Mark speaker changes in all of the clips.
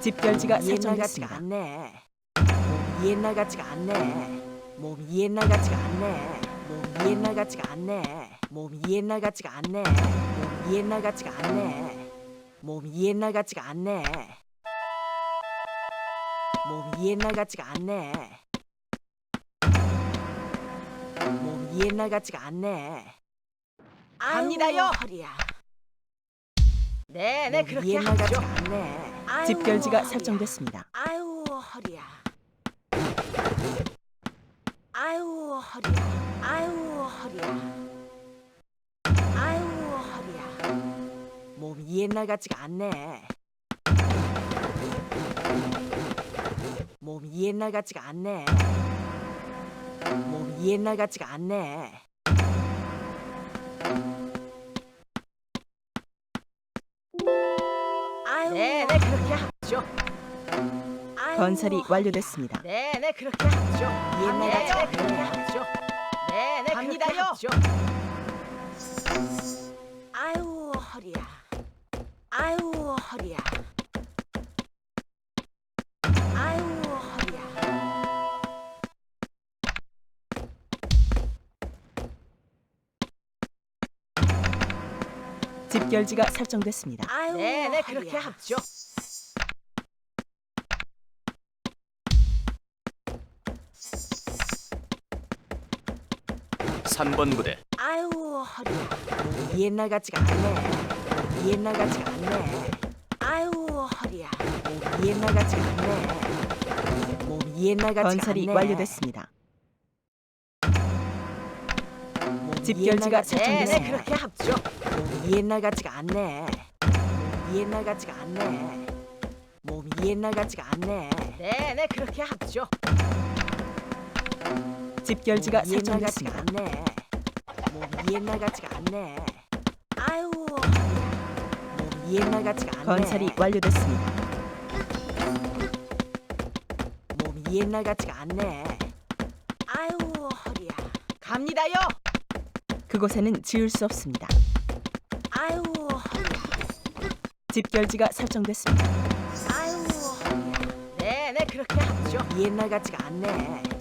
Speaker 1: 집결지가
Speaker 2: 옛날 같지가 않네. 옛날 같지가 않네. 몸 옛날 같지가 않네. 몸 옛날 같지가 않네. 몸 옛날 같지가 않네. 몸 옛날 같지가 않네. 몸 옛날 같지가 않네. 몸 옛날 같지가 않네. 몸 옛날 같지가 않네.
Speaker 3: 아니다요. 네, 네 그렇게 하죠.
Speaker 2: 옛날 같지가 않네.
Speaker 1: 집결지가. 설정됐습니다.
Speaker 2: 아유 허리야. 아유 허리야. 아유 허리야. 아유 허리야. 몸이 옛날 같지가 않네. 몸이 옛날 같지가 않네. 몸이 옛날 같지가 않네.
Speaker 1: 건설이. 완료됐습니다.
Speaker 3: 네, 네 그렇게 하죠.
Speaker 2: 옛날
Speaker 3: 네, 네 그렇게. 하죠. 네, 네 그렇게
Speaker 2: 갑니다요.
Speaker 3: 하죠.
Speaker 2: 아유 허리야. 아유 허리야. 아유 허리야.
Speaker 1: 집결지가 설정됐습니다.
Speaker 2: 아유
Speaker 3: 네, 네 그렇게. 하죠.
Speaker 4: 삼번 부대
Speaker 2: 아유 허리야. 몸이 옛날 같지가 않네. 옛날 같지가 않네. 아유 허리야. 옛날 같지가 않네. 몸이 옛날 같지가
Speaker 1: 건설이
Speaker 2: 않네.
Speaker 1: 완료됐습니다. 집결지가
Speaker 2: 같지가
Speaker 3: 네, 네
Speaker 1: 설정됐습니다.
Speaker 3: 그렇게.
Speaker 2: 몸이 옛날 같지가 않네. 옛날 같지가 않네. 몸이 옛날 같지가 않네.
Speaker 3: 네, 네 그렇게 하죠.
Speaker 1: 집결지가
Speaker 2: 몸이 옛날 같지가
Speaker 1: 설정됐습니다.
Speaker 2: 않네. 몸이 옛날 같지가 않네. 아유. 몸이 옛날 같지가 않네.
Speaker 1: 건설이 완료됐습니다.
Speaker 2: 몸이 옛날 같지가 않네. 아유 허리야.
Speaker 3: 갑니다요.
Speaker 1: 그곳에는 지을 수 없습니다.
Speaker 2: 아유 허리야.
Speaker 1: 집결지가 설정됐습니다.
Speaker 2: 아유 허리야.
Speaker 3: 네, 네 그렇게 하죠.
Speaker 2: 옛날 같지가 않네.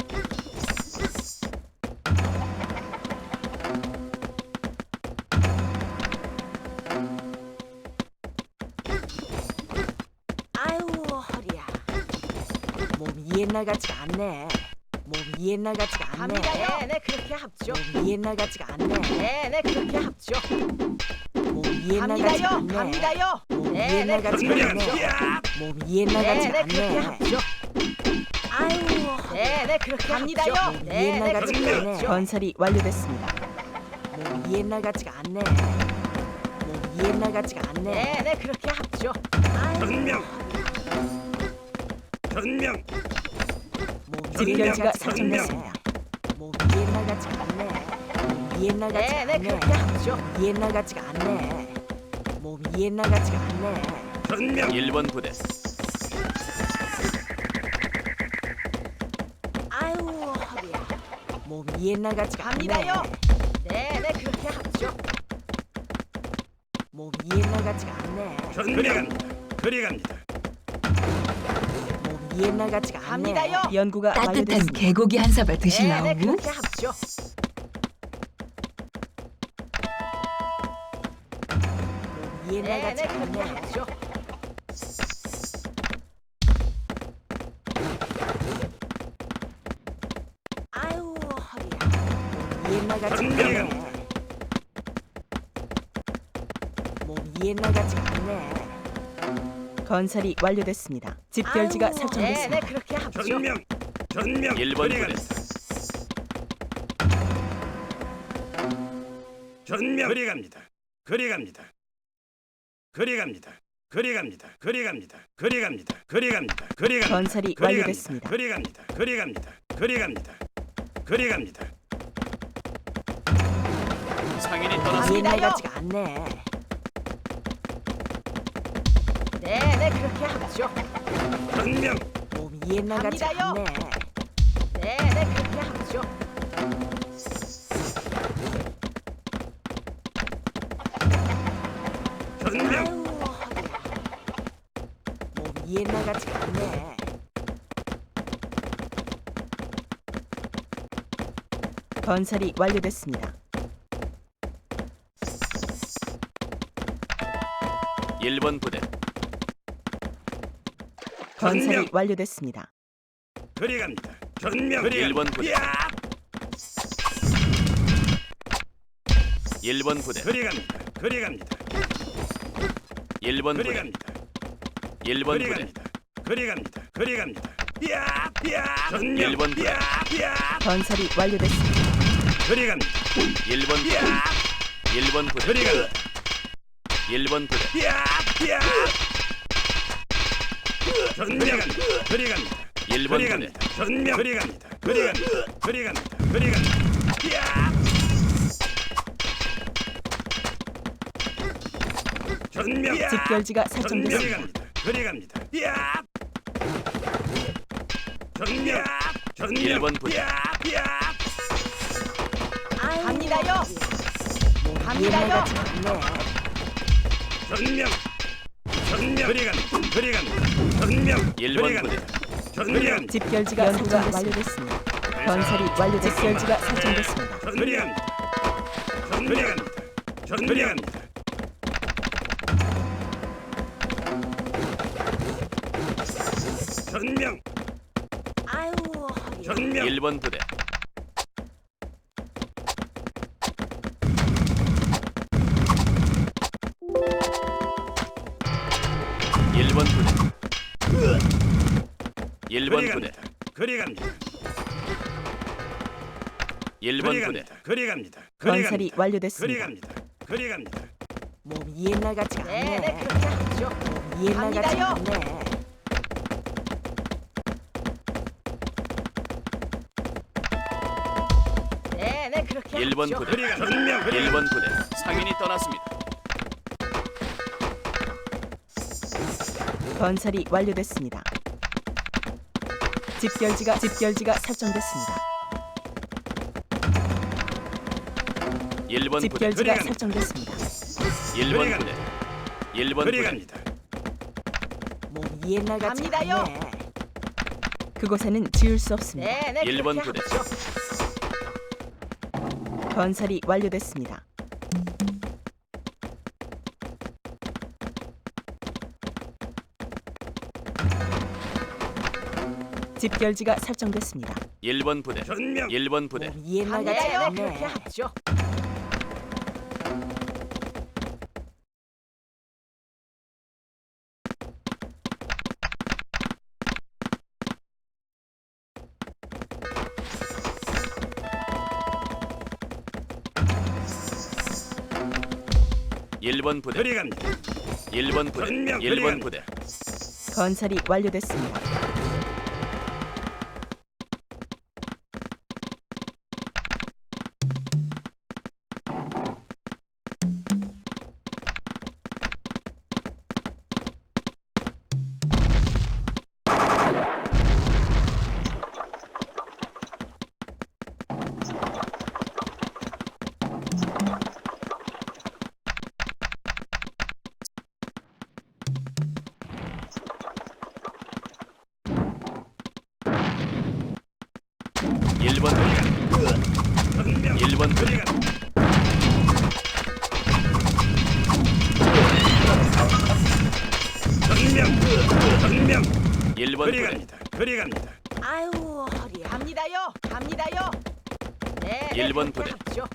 Speaker 2: 옛날 같지가 않네. 몸이 옛날 같지가 않네.
Speaker 3: 갑니다요. 네, 네 그렇게 하죠.
Speaker 2: 몸이 옛날 같지가 않네.
Speaker 3: 네, 네 그렇게 하죠.
Speaker 2: 몸이 옛날 같지가
Speaker 3: 갑니다요.
Speaker 2: 않네.
Speaker 3: 갑니다요.
Speaker 2: 몸이
Speaker 3: 네, 네
Speaker 2: 옛날 같지가
Speaker 3: 그렇게
Speaker 2: 않네. 몸이 옛날
Speaker 3: 네,
Speaker 2: 같지가
Speaker 3: 네 그렇게
Speaker 2: 않네.
Speaker 3: 하죠.
Speaker 2: 아유 허리야.
Speaker 3: 네, 네 그렇게 갑니다요.
Speaker 2: 몸이
Speaker 3: 네,
Speaker 2: 옛날
Speaker 3: 네
Speaker 2: 같지가
Speaker 3: 그렇게
Speaker 2: 않네.
Speaker 1: 건설이 완료됐습니다.
Speaker 2: 몸이 옛날 같지가 않네. 몸이 옛날 같지가 않네.
Speaker 3: 네, 네 그렇게 하죠.
Speaker 2: 아유,
Speaker 5: 변명. 변명
Speaker 1: 집결지가
Speaker 2: 않네.
Speaker 1: 설정됐습니다.
Speaker 2: 몸이 옛날 같지가 않네. 옛날
Speaker 3: 네,
Speaker 2: 같지가
Speaker 3: 네
Speaker 2: 않네.
Speaker 3: 그렇게
Speaker 2: 옛날 같지가 않네. 몸이 옛날 같지가 않네.
Speaker 5: 변명
Speaker 4: 1번 부대
Speaker 2: 아유 허리야. 몸이 옛날 같지가
Speaker 3: 갑니다요.
Speaker 2: 않네.
Speaker 3: 네, 네 그렇게 하죠.
Speaker 2: 몸이 옛날 같지가 않네.
Speaker 5: 변명합니다 그리갑니다
Speaker 2: 옛날 같지가 않네.
Speaker 3: 갑니다요.
Speaker 1: 연구가
Speaker 6: 따뜻한
Speaker 1: 완료됐습니다.
Speaker 6: 개고기 한 사발
Speaker 3: 네, 네
Speaker 6: 드실라고?
Speaker 3: 그렇게 하죠.
Speaker 2: 몸이 옛날
Speaker 3: 네, 네
Speaker 2: 같지가
Speaker 3: 그렇게
Speaker 2: 않네.
Speaker 3: 하죠.
Speaker 2: 아유 허리야. 옛날 같지가. 않네. 몸이 옛날 같지가 않네.
Speaker 1: 건설이 완료됐습니다. 집결지가
Speaker 2: 아유,
Speaker 3: 네, 네
Speaker 1: 설정됐습니다.
Speaker 3: 그렇게 하죠.
Speaker 5: 변명 변명
Speaker 4: 1번 부대
Speaker 5: 그리갑니다 변명 그리 갑니다 그리 갑니다 그리 갑니다 그리 갑니다 그리 갑니다 그리 갑니다 그리 갑니다 그리 갑니다
Speaker 1: 건설이
Speaker 5: 그리갑니다.
Speaker 1: 완료됐습니다.
Speaker 5: 그리 갑니다 그리 갑니다 그리 갑니다 그리 갑니다
Speaker 4: 상인이
Speaker 2: 몸이
Speaker 4: 떠났습니다.
Speaker 2: 옛날
Speaker 3: 갑니다요.
Speaker 2: 같지가 않네.
Speaker 3: 네, 네 그렇게 하죠.
Speaker 5: 변명
Speaker 2: 몸이 옛날
Speaker 3: 갑니다요.
Speaker 2: 않네.
Speaker 3: 네, 네 그렇게 하죠.
Speaker 2: 아유 허리야. 몸이 옛날 같지가 않네.
Speaker 1: 건설이 완료됐습니다.
Speaker 4: 1번 부대
Speaker 1: 건설이
Speaker 5: 전명.
Speaker 1: 완료됐습니다.
Speaker 5: 그리 갑니다. 전명.
Speaker 4: 일본. 부대.
Speaker 5: 야!
Speaker 4: 1번 부대
Speaker 5: 그리 갑니다. 그리 갑니다.
Speaker 4: 1번
Speaker 5: 그리
Speaker 4: 부대
Speaker 5: 갑니다.
Speaker 4: 1번
Speaker 5: 그리
Speaker 4: 부대
Speaker 5: 갑니다. 그리 갑니다. 그리 갑니다. 야! 야! 전명.
Speaker 4: 일본 부대.
Speaker 5: 야! 야!
Speaker 1: 건설이 완료됐습니다.
Speaker 5: 그리 갑니다.
Speaker 4: 1번 부대
Speaker 5: 야!
Speaker 4: 1번 부대
Speaker 5: 그리 갑니다.
Speaker 4: 1번 부대
Speaker 5: 야! 야! 전명. 그리 갑니다.
Speaker 4: 1번
Speaker 5: 그리
Speaker 4: 부대
Speaker 5: 갑니다. 전명. 그리 갑니다. 그리 갑니다. 그리 갑니다. 그리 갑니다. 야! 전명.
Speaker 1: 집결지가. 설정됐습니다.
Speaker 5: 갑니다. 그리 갑니다. 야! 전명. 전명.
Speaker 4: 일본 부대.
Speaker 5: 야! 야!
Speaker 3: 갑니다요.
Speaker 2: 옛날
Speaker 3: 갑니다요.
Speaker 2: 같지가 않네.
Speaker 5: 전명. 전명. 그리 갑니다. 그리 갑니다. 전명.
Speaker 4: 일본
Speaker 5: 그리 갑니다. 전명.
Speaker 1: 집결지가 연구가 완료됐습니다. 건설이 완료됐 집결지가 설정됐습니다.
Speaker 5: 갑니다. 그리 갑니다. 전명.
Speaker 2: 아유.
Speaker 5: 전명.
Speaker 4: 1번 부대 1번
Speaker 5: 그리
Speaker 4: 부대
Speaker 5: 갑니다. 그리 갑니다.
Speaker 4: 1번
Speaker 5: 그리
Speaker 4: 부대
Speaker 5: 갑니다. 그리 갑니다. 그리
Speaker 1: 건설이
Speaker 5: 갑니다. 그리
Speaker 1: 완료됐습니다.
Speaker 5: 갑니다. 그리 갑니다.
Speaker 2: 몸이 옛날
Speaker 3: 네네
Speaker 2: 않네.
Speaker 3: 그렇게 하죠.
Speaker 2: 옛날
Speaker 3: 갑니다요.
Speaker 2: 않네.
Speaker 3: 네 네 그렇게
Speaker 4: 1번
Speaker 3: 하죠.
Speaker 4: 부대
Speaker 5: 그리 갑니다. 전명. 그리
Speaker 4: 1번 부대 상인이 떠났습니다
Speaker 1: 건설이 완료됐습니다. 집결지가 집결지가 설정됐습니다.
Speaker 4: 1번 부대
Speaker 1: 집결지가
Speaker 5: 그리
Speaker 1: 설정됐습니다.
Speaker 4: 1번
Speaker 5: 갑니다.
Speaker 4: 부대 1번
Speaker 5: 그리
Speaker 4: 부대
Speaker 5: 갑니다.
Speaker 2: 몸이 옛날 같지가
Speaker 3: 갑니다요.
Speaker 2: 않네.
Speaker 1: 그곳에는 지을 수 없습니다.
Speaker 3: 네네
Speaker 4: 일본
Speaker 3: 그렇게
Speaker 4: 부대.
Speaker 3: 하죠.
Speaker 1: 건설이 완료됐습니다. 집결지가 설정됐습니다.
Speaker 4: 1번 부대
Speaker 5: 전명.
Speaker 4: 1번 부대
Speaker 2: 옛날 같지가
Speaker 3: 네네 그렇게. 하죠.
Speaker 4: 일번 부대
Speaker 5: 그리 갑니다.
Speaker 4: 1번 부대
Speaker 5: 전명 그리
Speaker 4: 1번
Speaker 5: 갑니다.
Speaker 4: 부대
Speaker 1: 건설이 완료됐습니다.
Speaker 4: 일번 부대
Speaker 5: 전명.
Speaker 4: 1번
Speaker 5: 그리
Speaker 4: 부대
Speaker 5: 갑니다. 전명. 전명.
Speaker 4: 1번
Speaker 5: 그리 갑니다. 그리 갑니다.
Speaker 2: 아유 허리.
Speaker 3: 갑니다요. 갑니다요. 네네
Speaker 4: 일본
Speaker 3: 그렇게
Speaker 4: 부대.
Speaker 3: 하죠.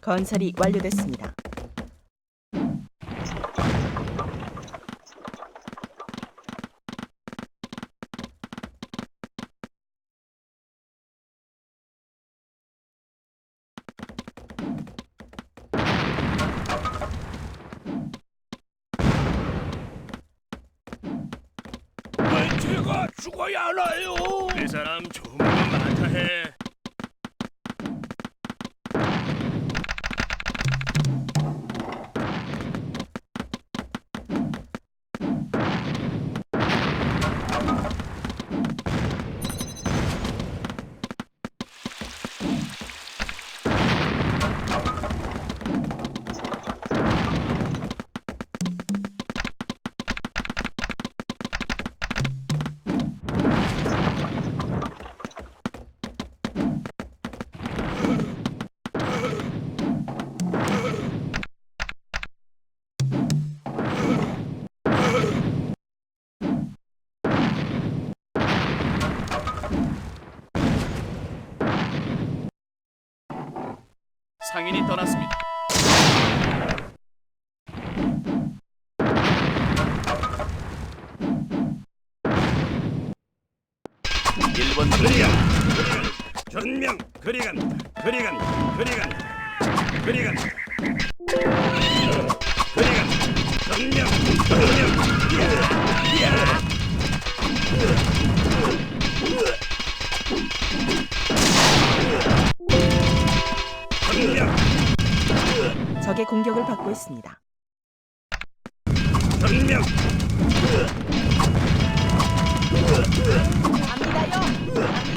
Speaker 1: 건설이 완료됐습니다.
Speaker 5: 왜 제가 죽어야 하나요? 이 사람 좋은 건 많다 해.
Speaker 4: 상인이 떠났습니다. 부대
Speaker 5: 전명 그리간 그리간 그리간 그리간. 그리간 전명
Speaker 1: 적의 공격을 받고 있습니다.
Speaker 5: 명 갑니다요.